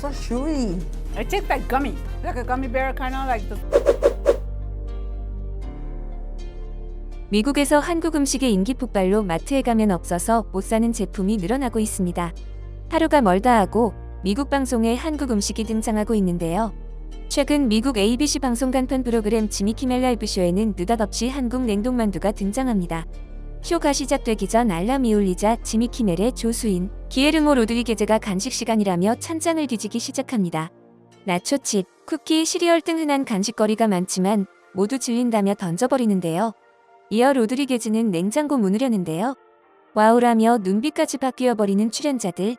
So chewy. It tastes like gummy, like a gummy bear, kind of like the. 미국에서 한국 음식의 인기 폭발로 마트에 가면 없어서 못 사는 제품이 늘어나고 있습니다. 하루가 멀다 하고 미국 방송에 한국 음식이 등장하고 있는데요. 최근 미국 ABC 방송 간편 프로그램 지미 키멜 라이브 쇼에는 느닷없이 한국 냉동만두가 등장합니다. 쇼가 시작되기 전 알람이 울리자 지미 키멜의 조수인 기에르모 로드리게즈가 간식 시간이라며 찬장을 뒤지기 시작합니다. 나초칩, 쿠키, 시리얼 등 흔한 간식거리가 많지만 모두 질린다며 던져버리는데요. 이어 로드리게즈는 냉장고 문을 여는데요. 와우라며 눈빛까지 바뀌어버리는 출연자들.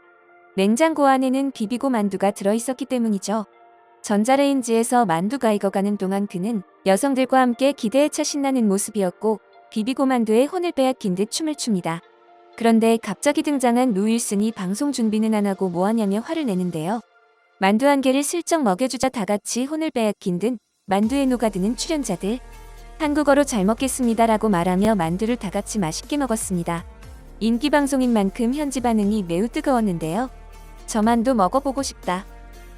냉장고 안에는 비비고 만두가 들어있었기 때문이죠. 전자레인지에서 만두가 익어가는 동안 그는 여성들과 함께 기대에 차 신나는 모습이었고 비비고 만두에 혼을 빼앗긴 듯 춤을 춥니다. 그런데 갑자기 등장한 루 윌슨이 방송 준비는 안 하고 뭐하냐며 화를 내는데요. 만두 한 개를 슬쩍 먹여주자 다 같이 혼을 빼앗긴 듯 만두에 녹아드는 출연자들. 한국어로 잘 먹겠습니다라고 말하며 만두를 다 같이 맛있게 먹었습니다. 인기 방송인 만큼 현지 반응이 매우 뜨거웠는데요. 저 만두 먹어보고 싶다.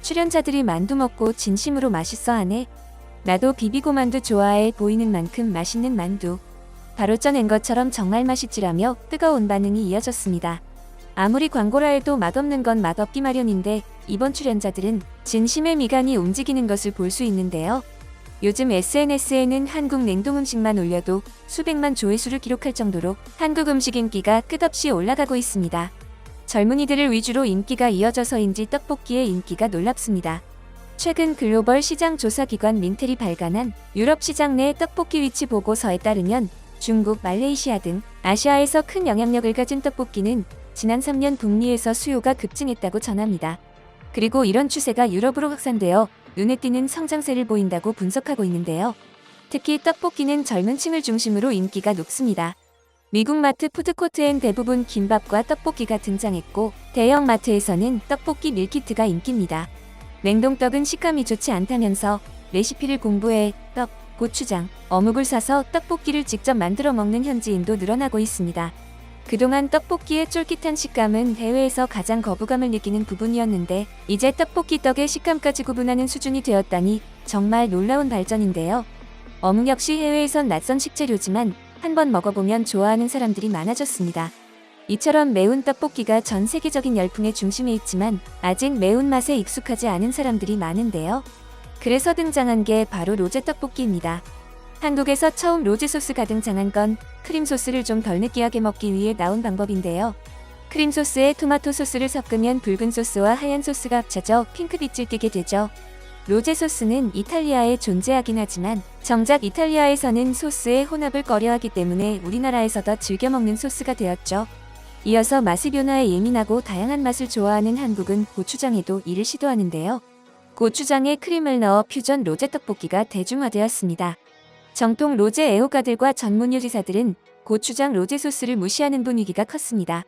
출연자들이 만두 먹고 진심으로 맛있어 하네. 나도 비비고 만두 좋아해 보이는 만큼 맛있는 만두. 바로 쪄낸 것처럼 정말 맛있지라며 뜨거운 반응이 이어졌습니다. 아무리 광고라 해도 맛없는 건 맛없기 마련인데 이번 출연자들은 진심의 미간이 움직이는 것을 볼 수 있는데요. 요즘 SNS에는 한국 냉동 음식만 올려도 수백만 조회수를 기록할 정도로 한국 음식 인기가 끝없이 올라가고 있습니다. 젊은이들을 위주로 인기가 이어져서인지 떡볶이의 인기가 놀랍습니다. 최근 글로벌 시장 조사 기관 민텔이 발간한 유럽 시장 내 떡볶이 위치 보고서에 따르면 중국, 말레이시아 등 아시아에서 큰 영향력을 가진 떡볶이는 지난 3년 북미에서 수요가 급증했다고 전합니다. 그리고 이런 추세가 유럽으로 확산되어 눈에 띄는 성장세를 보인다고 분석하고 있는데요. 특히 떡볶이는 젊은 층을 중심으로 인기가 높습니다. 미국 마트 푸드코트엔 대부분 김밥과 떡볶이가 등장했고 대형 마트에서는 떡볶이 밀키트가 인기입니다. 냉동떡은 식감이 좋지 않다면서 레시피를 공부해 떡, 고추장, 어묵을 사서 떡볶이를 직접 만들어 먹는 현지인도 늘어나고 있습니다. 그동안 떡볶이의 쫄깃한 식감은 해외에서 가장 거부감을 느끼는 부분이었는데 이제 떡볶이 떡의 식감까지 구분하는 수준이 되었다니 정말 놀라운 발전인데요. 어묵 역시 해외에선 낯선 식재료지만 한 번 먹어보면 좋아하는 사람들이 많아졌습니다. 이처럼 매운 떡볶이가 전 세계적인 열풍의 중심에 있지만 아직 매운맛에 익숙하지 않은 사람들이 많은데요. 그래서 등장한 게 바로 로제 떡볶이입니다. 한국에서 처음 로제 소스가 등장한 건 크림 소스를 좀 덜 느끼하게 먹기 위해 나온 방법인데요. 크림 소스에 토마토 소스를 섞으면 붉은 소스와 하얀 소스가 합쳐져 핑크빛을 띠게 되죠. 로제 소스는 이탈리아에 존재하긴 하지만 정작 이탈리아에서는 소스의 혼합을 꺼려하기 때문에 우리나라에서 더 즐겨 먹는 소스가 되었죠. 이어서 맛의 변화에 예민하고 다양한 맛을 좋아하는 한국은 고추장에도 이를 시도하는데요. 고추장에 크림을 넣어 퓨전 로제 떡볶이가 대중화되었습니다. 정통 로제 애호가들과 전문 요리사들은 고추장 로제 소스를 무시하는 분위기가 컸습니다.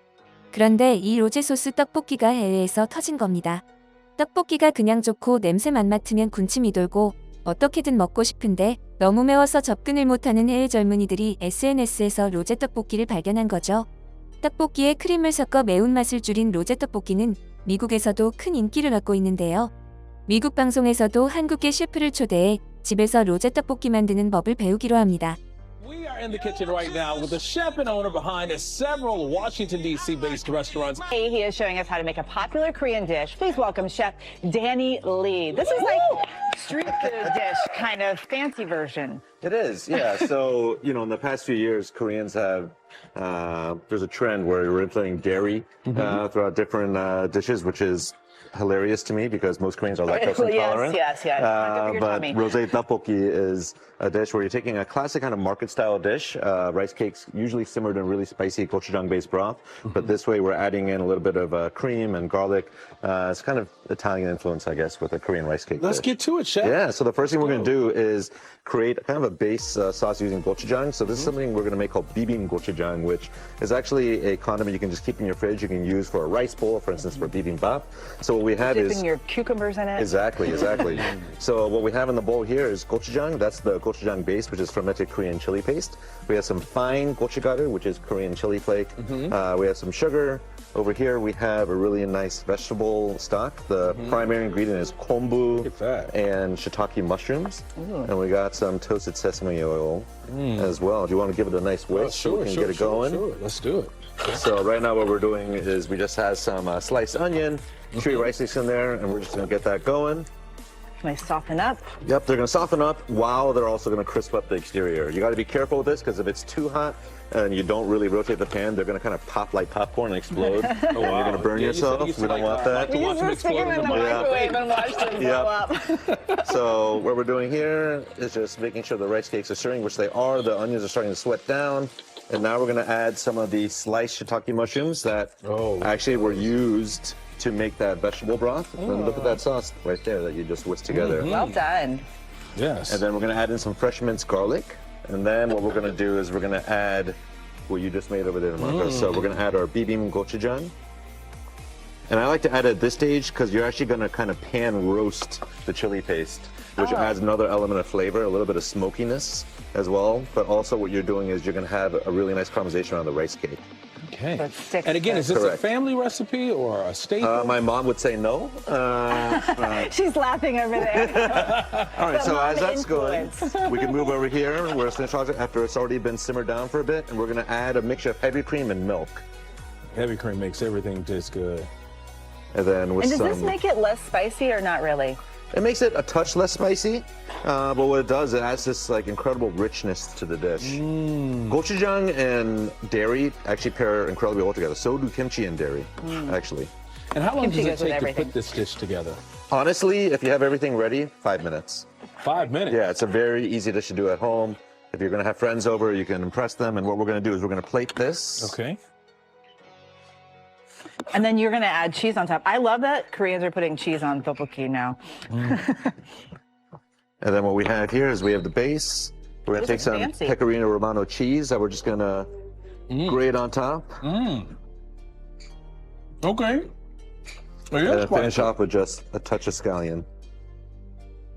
그런데 이 로제 소스 떡볶이가 해외에서 터진 겁니다. 떡볶이가 그냥 좋고 냄새만 맡으면 군침이 돌고 어떻게든 먹고 싶은데 너무 매워서 접근을 못하는 해외 젊은이들이 SNS에서 로제 떡볶이를 발견한 거죠. 떡볶이에 크림을 섞어 매운맛을 줄인 로제 떡볶이는 미국에서도 큰 인기를 얻고 있는데요. 미국 방송에서도 한국계 셰프를 초대해 집에서 로제 떡볶이 만드는 법을 배우기로 합니다. We are in the kitchen right now with the chef and owner behind several Washington, D.C. based restaurants. He is showing us how to make a popular Korean dish. Please welcome Chef Danny Lee. This is like street food dish kind of fancy version. It is, yeah. so, you know, in the past few years, Koreans have, uh, there's a trend where we're implementing dairy uh, throughout different uh, dishes, which is hilarious to me because most Koreans are lactose Well, intolerant. yes, yes. Good for Uh, but tummy. rosé tteokbokki is a dish where you're taking a classic kind of market style dish, uh, rice cakes usually simmered in really spicy gochujang based broth, but this way we're adding in a little bit of uh, cream and garlic. Uh, it's kind of Italian influence, I guess, with a Korean rice cake. Let's dish. get to it, chef. Yeah, so the first thing we're going to do is create kind of a base uh, sauce using gochujang. So this is something we're going to make called bibim gochujang, which is actually a condiment you can just keep in your fridge. You can use for a rice bowl, for instance, for bibimbap. So what we have is Dipping your cucumbers in it. Exactly, exactly. so what we have in the bowl here is gochujang. That's the gochujang base, which is fermented Korean chili paste. We have some fine gochugaru, which is Korean chili flake. Uh, we have some sugar, Over here we have a really nice vegetable stock. The mm-hmm. primary ingredient is kombu and shiitake mushrooms. And we got some toasted sesame oil mm. as well. Do you want to give it a nice oh, whisk so we can get it going? sure. Let's do it. So right now what we're doing is we just have some uh, sliced onion, three mm-hmm. rice cakes in there, and we're just gonna get that going. Can I soften up? Yep, they're gonna soften up while they're also gonna crisp up the exterior. You gotta be careful with this because if it's too hot and you don't really rotate the pan, they're gonna kind of pop like popcorn and explode. Oh, wow. you're gonna burn Yeah, yourself. you said we don't like, want uh, that. like to watch them explode in the microwave and watched them blow up. So what we're doing here is just making sure the rice cakes are stirring, which they are. The onions are starting to sweat down. And now we're gonna add some of the sliced shiitake mushrooms that Oh. actually were used to make that vegetable broth. And look at that sauce right there that you just whisked together. Well done. Yes. And then we're gonna add in some fresh minced garlic. And then what we're gonna do is we're gonna add what you just made over there, Marco. So mm. we're gonna add our bibim gochujang. And I like to add at this stage because you're actually gonna kind of pan roast the chili paste, which oh. adds another element of flavor, a little bit of smokiness as well. But also what you're doing is you're gonna have a really nice caramelization around the rice cake. Okay. So it sticks and again, is this Correct. a family recipe or a staple? Uh, my mom would say no. Uh, uh, She's laughing over there. All right, The so as that's influence. going, we can move over here. We're gonna finish off after it's already been simmered down for a bit, and we're gonna add a mixture of heavy cream and milk, Heavy cream makes everything taste good. and then with And does some. this make it less spicy or not really? It makes it a touch less spicy, uh, but what it does, it adds this like incredible richness to the dish. Gochujang and dairy actually pair incredibly well together. So do kimchi and dairy, actually. And how long Kimchi does it goes with take to everything. put this dish together? Honestly, if you have everything ready, five minutes. Five minutes. Yeah, it's a very easy dish to do at home. If you're gonna have friends over, you can impress them. And what we're gonna do is we're gonna plate this. Okay. And then you're going to add cheese on top. I love that Koreans are putting cheese on tteokbokki now. And then what we have here is we have the base. We're gonna Those take some fancy. pecorino romano cheese that we're just gonna mm. grate on top, mm. Okay. It and is then finish good. off with just a touch of scallion.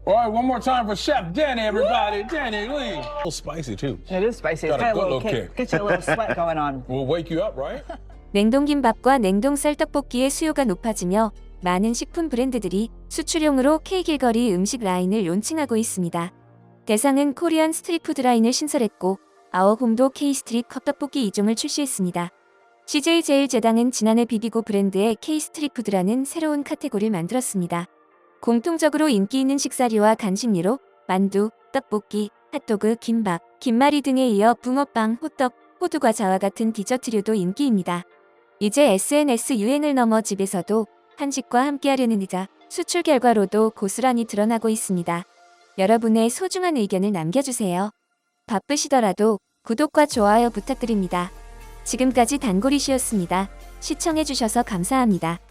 All right, one more time for Chef Danny, everybody. Danny Lee. A little spicy too. It is spicy. Got It's a got a good little little kick. kick. Get you a little sweat going on. We'll wake you up, right? 냉동김밥과 냉동쌀 떡볶이의 수요가 높아지며 많은 식품 브랜드들이 수출용으로 K길거리 음식 라인을 론칭하고 있습니다. 대상은 코리안 스트리트푸드 라인을 신설했고 아워홈도 K스트릿 컵떡볶이 2종을 출시했습니다. CJ제일제당은 지난해 비비고 브랜드의 K스트리트푸드라는 새로운 카테고리를 만들었습니다. 공통적으로 인기 있는 식사류와 간식류로 만두, 떡볶이, 핫도그, 김밥, 김말이 등에 이어 붕어빵, 호떡, 호두과자와 같은 디저트류도 인기입니다. 이제 SNS 유행을 넘어 집에서도 한식과 함께하려는 의자, 수출 결과로도 고스란히 드러나고 있습니다. 여러분의 소중한 의견을 남겨주세요. 바쁘시더라도 구독과 좋아요 부탁드립니다. 지금까지 단골이시였습니다. 시청해주셔서 감사합니다.